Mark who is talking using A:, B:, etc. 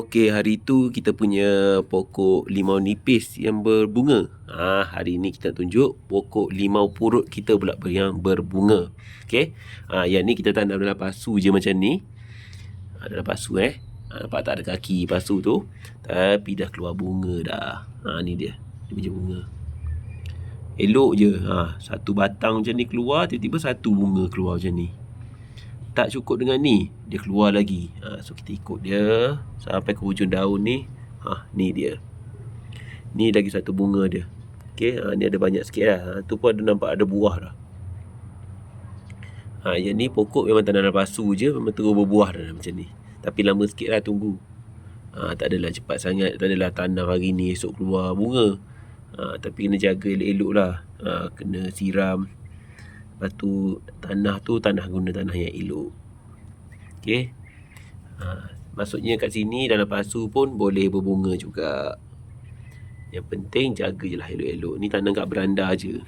A: Okey, hari tu kita punya pokok limau nipis yang berbunga. Ha, hari ni kita tunjuk pokok limau purut kita pula yang berbunga. Okey. Ha, yang ni kita tanam dalam pasu je macam ni. Ha, dalam pasu eh. Ha, nampak tak ada kaki pasu tu. Tapi dah keluar bunga dah. Ha, ni dia. Dia punya bunga. Elok je. Ha, satu batang macam ni keluar, tiba-tiba satu bunga keluar macam ni tak cukup dengan ni dia keluar lagi. Ha, so kita ikut dia sampai ke hujung daun ni. Ha, ni dia. Ni lagi satu bunga dia. Ok ha, ni ada banyak sikit lah. Ha, tu pun ada nampak ada buah dah. Ha, yang ni pokok memang tanah pasu je memang terus berbuah dah macam ni. Tapi lama sikit lah tunggu. Ha, tak adalah cepat sangat tak adalah tanam hari ni esok keluar bunga. Ha, tapi kena jaga elok-elok lah. Ha, kena siram Lepas tu tanah tu tanah guna tanah yang elok. Okey. Ha, maksudnya kat sini dalam pasu pun boleh berbunga juga. Yang penting jaga je lah elok-elok. Ni tanam kat beranda je.